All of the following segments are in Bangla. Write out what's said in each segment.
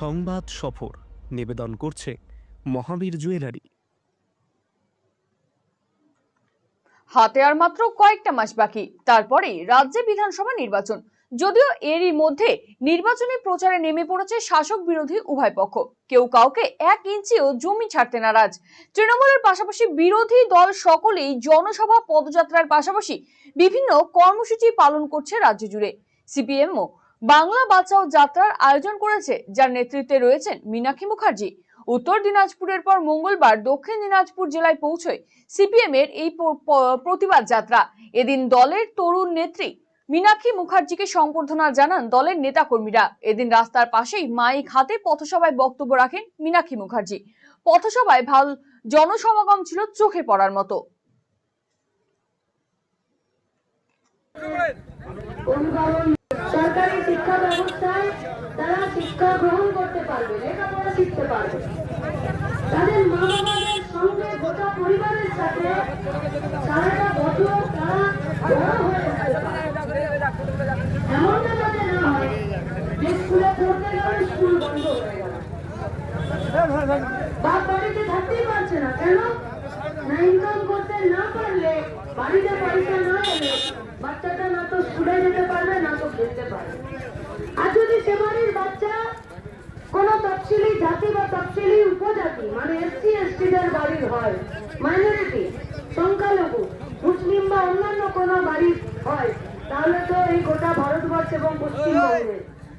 সংবাদ সফর নিবেদন করছে মহাবীর জুয়েলারি। হাতে আর মাত্র কয়েকটা মাস বাকি, তারপরেই রাজ্যে বিধানসভা নির্বাচন। যদিও এরই মধ্যে নির্বাচনী প্রচারে নেমে পড়েছে শাসক বিরোধী উভয় পক্ষ। কেউ কাউকে এক ইঞ্চিও জমি ছাড়তে নারাজ। তৃণমূলের পাশাপাশি বিরোধী দল সকলেই জনসভা পদযাত্রার পাশাপাশি বিভিন্ন কর্মসূচি পালন করছে রাজ্য জুড়ে। সিপিএমও বাংলা বাঁচাও যাত্রার আয়োজন করেছে, যার নেতৃত্বে রয়েছেন মীনাক্ষী মুখার্জি। উত্তর দিনাজপুরের পর মঙ্গলবার দক্ষিণ দিনাজপুর জেলায় পৌঁছয় সিপিএম এর এই প্রতিবাদ যাত্রা। এদিন দলের তরুণ নেত্রী মীনাক্ষী মুখার্জিকে সংবর্ধনা জানান দলের নেতাকর্মীরা। এদিন রাস্তার পাশেই মাইক হাতে পথসভায় বক্তব্য রাখেন মীনাক্ষী মুখার্জি। পথসভায় ভালো জনসমাগম ছিল চোখে পড়ার মতো। সরকারি শিক্ষা ব্যবস্থায় তারা শিক্ষা গ্রহণ করতে পারবে, লেখাপড়া শিখতে পারবে। তাদের মা বাবাদের সঙ্গে গোটা পরিবারের সাথে সারাটা বছর তারা বড় হয়ে পারে এমনটা যাতে না হয় যে স্কুলে পড়তে গেলে স্কুল বন্ধ হয়ে গেল বাপ বাড়িতে থাকতেই পারছে না কেন না ইনকাম করতে না পারলে বাড়িতে পয়সা না এলে বাচ্চাটা না তো স্কুলে যেতে পারবে না তো খেলতে পারবে আর যদি সে বাড়ির বাচ্চা কোন তফসিলি জাতি বা তফসিলি উপজাতি মানে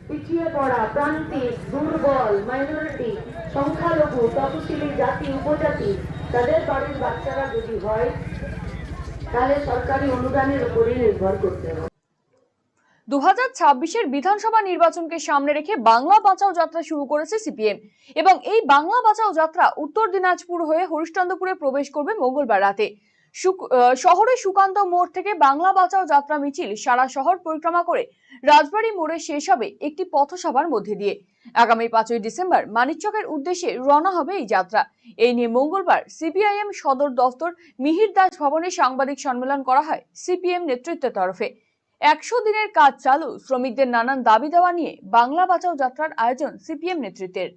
পিছিয়ে পড়া প্রান্তিক, দুর্বল মাইনরিটি সংখ্যালঘু তপশিলি জাতি, উপজাতি, তাদের বাচ্চারা যদি হয়, তাহলে সরকারি অনুদানের উপরেই নির্ভর করতে হবে। দু হাজার ছাব্বিশের বিধানসভা নির্বাচনকে সামনে রেখে বাংলা বাঁচাও যাত্রা শুরু করেছে সিপিএম। এবং এই বাংলা বাঁচাও যাত্রা উত্তর দিনাজপুর হয়ে হরিশ্চন্দ্রপুরে প্রবেশ করবে মঙ্গলবার রাতে। শহরে সুকান্ত মোড় থেকে বাংলা বাঁচাও যাত্রা মিছিল সারা শহর পরিক্রমা করে রাজবাড়ী মোড়ে শেষ হবে একটি পথসভার মধ্যে দিয়ে। আগামী পাঁচই ডিসেম্বর মানিকচকের উদ্দেশ্যে রওনা হবে এই যাত্রা। এই নিয়ে মঙ্গলবার সিপিআইএম সদর দফতর মিহির দাস ভবনে সাংবাদিক সম্মেলন করা হয় সিপিএম নেতৃত্বের তরফে। একশো দিনের কাজ চালু শ্রমিকদের নানান দাবি দেওয়া নিয়ে বাংলা বাঁচাও যাত্রার আয়োজন সিপিএম নেতৃত্বের।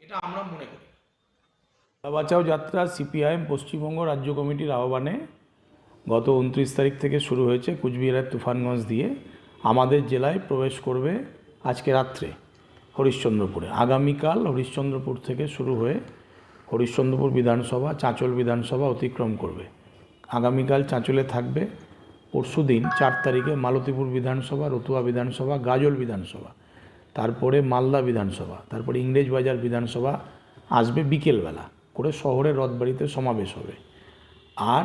এটা আমরা মনে করি। বাঁচাও যাত্রা সিপিআইএম পশ্চিমবঙ্গ রাজ্য কমিটির আহ্বানে গত উনত্রিশ তারিখ থেকে শুরু হয়েছে কুচবিহারের তুফানগঞ্জ দিয়ে আমাদের জেলায় প্রবেশ করবে আজকে রাত্রে হরিশ্চন্দ্রপুরে। আগামীকাল হরিশ্চন্দ্রপুর থেকে শুরু হয়ে হরিশ্চন্দ্রপুর বিধানসভা চাঁচল বিধানসভা অতিক্রম করবে। আগামীকাল চাঁচলে থাকবে পরশুদিন চার তারিখে মালতীপুর বিধানসভা, রতুয়া বিধানসভা, গাজল বিধানসভা, তারপরে মালদা বিধানসভা, তারপরে ইংরেজবাজার বিধানসভা আসবে বিকেলবেলা করে শহরের রথবাড়িতে সমাবেশ হবে। আর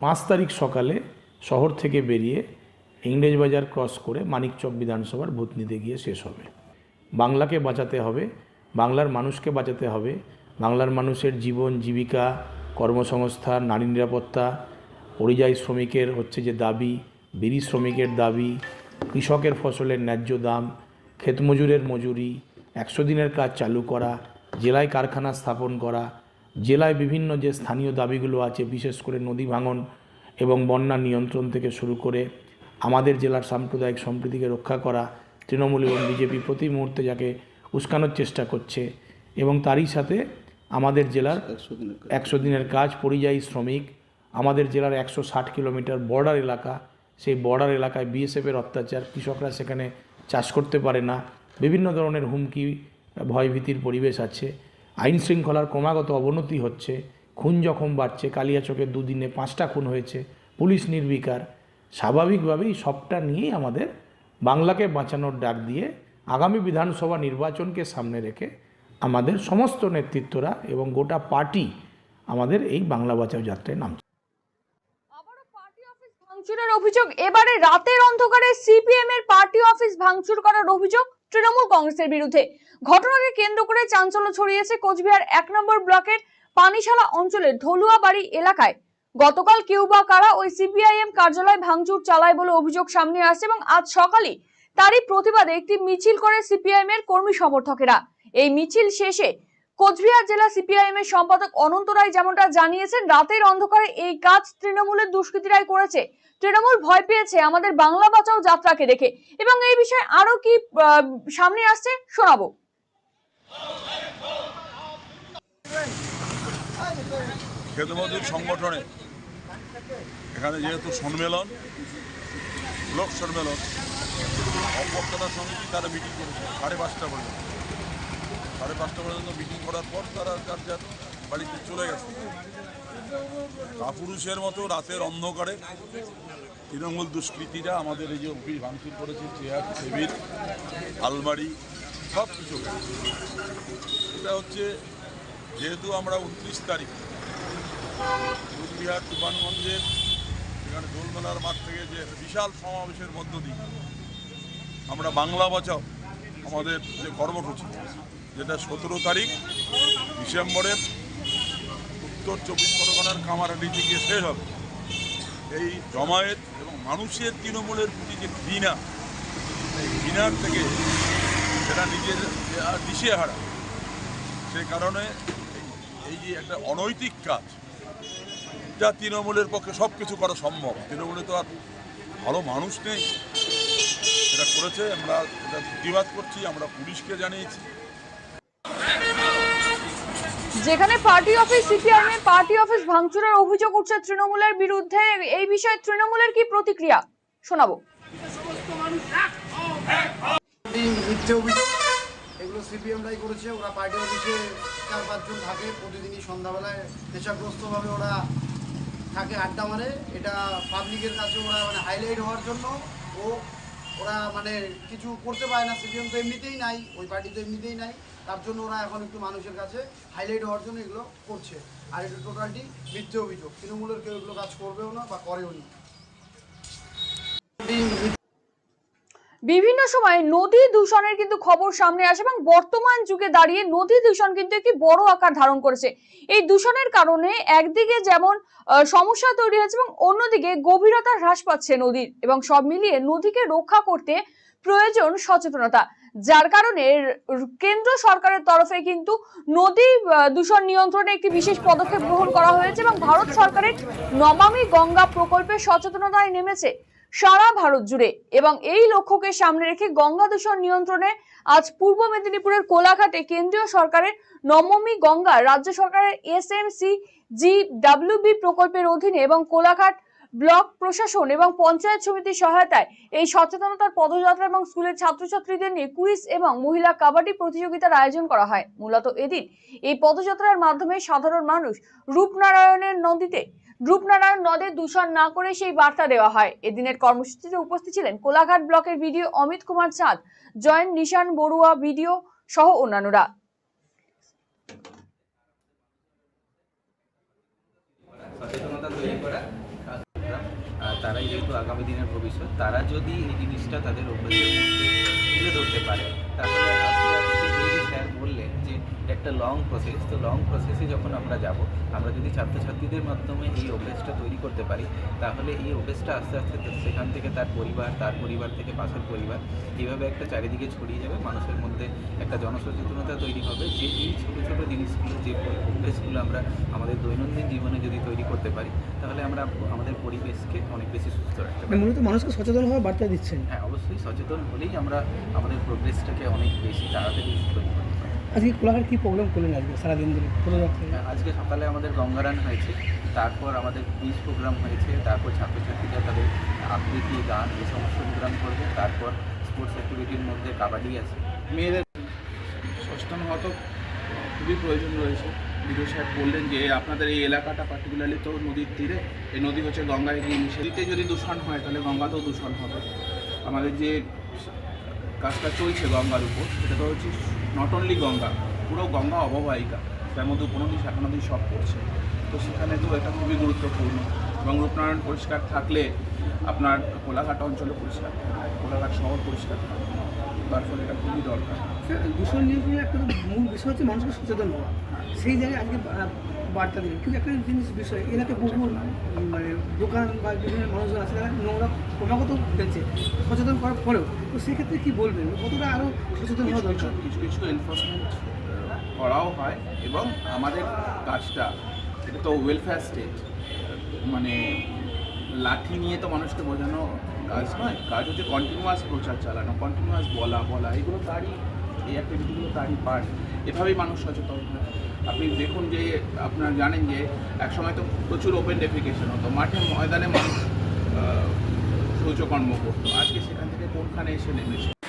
পাঁচ তারিখ সকালে শহর থেকে বেরিয়ে ইংরেজবাজার ক্রস করে মানিকচক বিধানসভার ভূত নিতে গিয়ে শেষ হবে। বাংলাকে বাঁচাতে হবে, বাংলার মানুষকে বাঁচাতে হবে, বাংলার মানুষের জীবন, জীবিকা, কর্মসংস্থান, নারী নিরাপত্তা পরিযায়ী শ্রমিকের হচ্ছে যে দাবি বিড়ি শ্রমিকের দাবি কৃষকের ফসলের ন্যায্য দাম ক্ষেতমজুরের মজুরি একশো দিনের কাজ চালু করা জেলায় কারখানা স্থাপন করা জেলায় বিভিন্ন যে স্থানীয় দাবিগুলো আছে বিশেষ করে নদী ভাঙন এবং বন্যা নিয়ন্ত্রণ থেকে শুরু করে আমাদের জেলার সাম্প্রদায়িক সম্প্রীতিকে রক্ষা করা তৃণমূল এবং বিজেপি প্রতি মুহূর্তে যাকে উস্কানোর চেষ্টা করছে এবং তারই সাথে আমাদের জেলার একশো দিনের কাজ পরিযায়ী শ্রমিক আমাদের জেলার একশো ষাট কিলোমিটার বর্ডার এলাকা। সেই বর্ডার এলাকায় বিএসএফের অত্যাচার, কৃষকরা সেখানে চাষ করতে পারে না। বিভিন্ন ধরনের হুমকি, ভয়ভীতির পরিবেশ আছে। আইন শৃঙ্খলার ক্রমাগত অবনতি হচ্ছে। খুন যখন বাড়ছে। কালিয়াচকের দুদিনে পাঁচটা খুন হয়েছে। পুলিশ নির্বিকার। স্বাভাবিকভাবেই সবটা নিয়েই আমাদের বাংলাকে বাঁচানোর ডাক দিয়ে আগামী বিধানসভা নির্বাচনকে সামনে রেখে আমাদের সমস্ত নেতৃত্বরা এবং গোটা পার্টি আমাদের এই বাংলা বাঁচাও যাত্রায় নামছে। ভাঙচুরের অভিযোগ। এবারে রাতের অন্ধকারে সিপিএম এর পার্টি অফিস ভাঙচুর করার অভিযোগ তৃণমূল কংগ্রেসের বিরুদ্ধে। ঘটনাকে কেন্দ্র করে চাঞ্চল্য ছড়িয়েছে কোচবিহার এক নম্বর ব্লকের পানিশালা অঞ্চলের ধলুয়াবাড়ি এলাকায়। গতকাল কেউ বা কারা ওই সিপিআইএম কার্যালয় ভাঙচুর চালায় বলে অভিযোগ সামনে আসছে এবং আজ সকালে তারই প্রতিবাদে একটি মিছিল করে সিপিআইএম এর কর্মী সমর্থকেরা। এই মিছিল শেষে কোচবিহার জেলা সিপিআইএম এর সম্পাদক অনন্ত রায় যেমনটা জানিয়েছেন, রাতের অন্ধকারে এই কাজ তৃণমূলের দুষ্কৃতীরাই করেছে। তৃণমূল ভয় পেয়েছে আমাদের বাংলা বাঁচাও যাত্রাকে দেখে। এবং এই বিষয়ে আরও কি সামনে আসছে শোনাবো। সংগঠনে এখানে যেহেতু সম্মেলন, লোক সম্মেলন সমিতি তারা মিটিং করেছে, সাড়ে পাঁচটা পর্যন্ত। সাড়ে পাঁচটা পর্যন্ত মিটিং করার পর তারা যার যার বাড়িতে চলে গেছে। কাপুরুষের মতো রাতের অন্ধকারে তৃণমূল দুষ্কৃতীরা আমাদের এই যে অফিস ভাঙচুর করেছে, চেয়ার, টেবিল, আলমারি, সব কিছু এটা হচ্ছে যেহেতু আমরা উনত্রিশ তারিখ, কুচবিহার তুফানগঞ্জের, এখানে দোলমেলার মাঠ থেকে যে বিশাল সমাবেশের মধ্য দিয়ে আমরা বাংলা বাঁচাও, আমাদের যে কর্মসূচি। যেটা সতেরো তারিখ ডিসেম্বরের উত্তর চব্বিশ পরগনার কামারহাটিতে গিয়ে শেষ হবে। এই জমায়েত এবং মানুষের তৃণমূলের প্রতি যে ঘৃণা, এই ঘৃণার থেকে সেটা নিজের দিশেহারা, সে কারণে এই- যে একটা অনৈতিক কাজ, যা তৃণমূলের পক্ষে সব কিছু করা সম্ভব। তৃণমূলে তো আর ভালো মানুষ নেই। এটা করেছে, আমরা এটা প্রতিবাদ করছি, আমরা পুলিশকে জানিয়েছি। যেখানে party office CPIM party office ভাঙচুরের অভিযোগ উঠছে তৃণমূলের বিরুদ্ধে, এই বিষয়ে তৃণমূলের কি প্রতিক্রিয়া? শোনাবো। এগুলো সিপিএমরাই করেছে, ওরা পার্টি অফিসে চার পাঁচজন থাকে, প্রতিদিনই সন্ধ্যাবেলায় নেশাগ্রস্তভাবে ওরা থাকে, আড্ডা মারে। এটা পাবলিকের কাছে ওরা মানে হাইলাইট হওয়ার জন্য ও ওরা মানে কিছু করতে পারে না সিপিএম তো এমনিতেই নাই, ওই পার্টি তো এমনিতেই নাই, তার জন্য ওরা এখন একটু মানুষের কাছে হাইলাইট হওয়ার জন্য এগুলো করছে। আর এটা টোটালটি মিথ্যে অভিযোগ, তৃণমূলের কেউ এগুলো কাজ করবেও না বা করেও নি। বিভিন্ন সময় নদী দূষণের কিন্তু খবর সামনে আসে এবং বর্তমান যুগে দাঁড়িয়ে নদী দূষণ কিন্তু একটি বড় আকার ধারণ করেছে। এই দূষণের কারণে একদিকে যেমন সমস্যা তৈরি হয়েছে এবং অন্যদিকে গভীরতা হ্রাস পাচ্ছে নদীর এবং সব মিলিয়ে নদীকে রক্ষা করতে প্রয়োজন সচেতনতা। যার কারণে কেন্দ্র সরকারের তরফে কিন্তু নদী দূষণ নিয়ন্ত্রণে একটি বিশেষ পদক্ষেপ গ্রহণ করা হয়েছে এবং ভারত সরকারের নমামি গঙ্গা প্রকল্পে সচেতনতায় নেমেছে। সারা ভারত জুড়ে। এবং এই লক্ষ্যকে সামনে রেখে গঙ্গা দূষণ নিয়ন্ত্রণে আজ পূর্ব মেদিনীপুরের কোলাঘাটে কেন্দ্রীয় সরকারের নবমী গঙ্গা রাজ্য সরকারের S M C G W B প্রকল্পের অধীনে এবং কোলাঘাট ব্লক প্রশাসন এবং পঞ্চায়েত সমিতির সহায়তায় এই সচেতনতার পদযাত্রা এবং স্কুলের ছাত্রছাত্রীদের নিয়ে কুইজ এবং মহিলা কাবাডি প্রতিযোগিতার আয়োজন করা হয়। মূলত এদিন এই পদযাত্রার মাধ্যমে সাধারণ মানুষ রূপনারায়ণের নদীতে রূপনারায়ণ নদে দূষণ না করে সেই বার্তা দেওয়া হয়। এদিনের কর্মসূচিতে উপস্থিত ছিলেন কোলাঘাট ব্লকের ভিডিও অমিত কুমার চাঁদ জয়েন্ট নিশান বড়ুয়া ভিডিও সহ অন্যান্যরা। সচেতনতা যেহেতু আগামী দিনের ভবিষ্যৎ, তারা যদি এই জিনিসটা তাদের অভ্যাসের তুলে ধরতে পারে, তাহলে স্যার বললেন যে একটা লং প্রসেস তো লং প্রসেসে যখন আমরা যাব আমরা যদি ছাত্রছাত্রীদের মাধ্যমে এই অভ্যেসটা তৈরি করতে পারি তাহলে এই অভ্যাসটা আস্তে আস্তে সেখান থেকে তার পরিবার তার পরিবার থেকে পাশের পরিবার এইভাবে একটা চারিদিকে ছড়িয়ে যাবে মানুষের মধ্যে একটা জনসচেতনতা তৈরি হবে যে এই ছোটো ছোটো জিনিসগুলো যে অভ্যেসগুলো আমরা আমাদের দৈনন্দিন জীবনে যদি তৈরি করতে পারি তাহলে আমরা আমাদের পরিবেশকে অনেক বেশি সুস্থ রাখতে পারি মূলত মানুষকে সচেতন হওয়ার বার্তা দিচ্ছেন। হ্যাঁ অবশ্যই সচেতন হলেই আমরা আমাদের প্রোগ্রেসটাকে অনেক বেশি তাড়াতাড়ি তৈরি পারি। আজকে কোলাঘাট কি প্রবলেম করলেন আজকে সারাদিন ধরে? পদযাত্রা? হ্যাঁ, আজকে সকালে আমাদের গঙ্গারান হয়েছে। তারপর আমাদের কুইজ প্রোগ্রাম হয়েছে। তারপর ছাত্রছাত্রীরা তাদের আবৃত্তি গান এই সমস্ত প্রোগ্রাম করবে। তারপর স্পোর্টস অ্যাক্টিভিটির মধ্যে কাবাডি আছে। মেয়েদের সচেতন হওয়া তো খুবই প্রয়োজন রয়েছে। বিডিও সাহেব বললেন যে আপনাদের এই এলাকাটা পার্টিকুলারলি তো নদীর তীরে এই নদী হচ্ছে গঙ্গায় গিয়ে মিশে। নদীতে যদি দূষণ হয় তাহলে গঙ্গাতেও দূষণ হবে। আমাদের যে কাজটা চলছে গঙ্গার উপর সেটা তো হচ্ছে নট অনলি গঙ্গা, পুরো গঙ্গা অববাহিকা তার মধ্যে উপনদী নদী সব পড়ছে। তো সেখানে তো এটা খুবই গুরুত্বপূর্ণ। এবং রূপনারায়ণ পরিষ্কার থাকলে আপনার কোলাঘাট অঞ্চলে পরিষ্কার কোলাঘাট শহর পরিষ্কার তার ফলে এটা খুবই দরকার। দূষণ নিয়ে একটা মূল বিষয় হচ্ছে মানুষকে সচেতন হওয়া। সেই জায়গায় আজকে বার্তা দিলেন কিন্তু একটা জিনিস বিষয় এলাকায় বহু মানে দোকান বা বিভিন্ন মানুষজন আছে তারা নোংরা ক্রমাগত ফেলছে সচেতন করার পরেও। তো সেক্ষেত্রে কী বলবেন? কতটা আরও সচেতন হওয়া দরকার? কিছু কিছু এনফোর্সমেন্ট করাও হয় এবং আমাদের কাজটা এটা তো ওয়েলফেয়ার স্টেট মানে লাঠি নিয়ে তো মানুষকে বোঝানো কাজ নয় কাজ হচ্ছে কন্টিনিউয়াস প্রচার চালানো কন্টিনিউয়াস বলা বলা এগুলো তারই এই অ্যাক্টিভিটিগুলো তারই পার্ট এভাবেই মানুষ সচেতন হয়। আপনি দেখুন যে, আপনারা জানেন যে, একসময় তো প্রচুর ওপেন ডেফিকেশন হতো। মাঠে, ময়দানে মানুষ শৌচকর্ম করতো। আজকে সেখান থেকে কোনখানে এসে নেমেছে?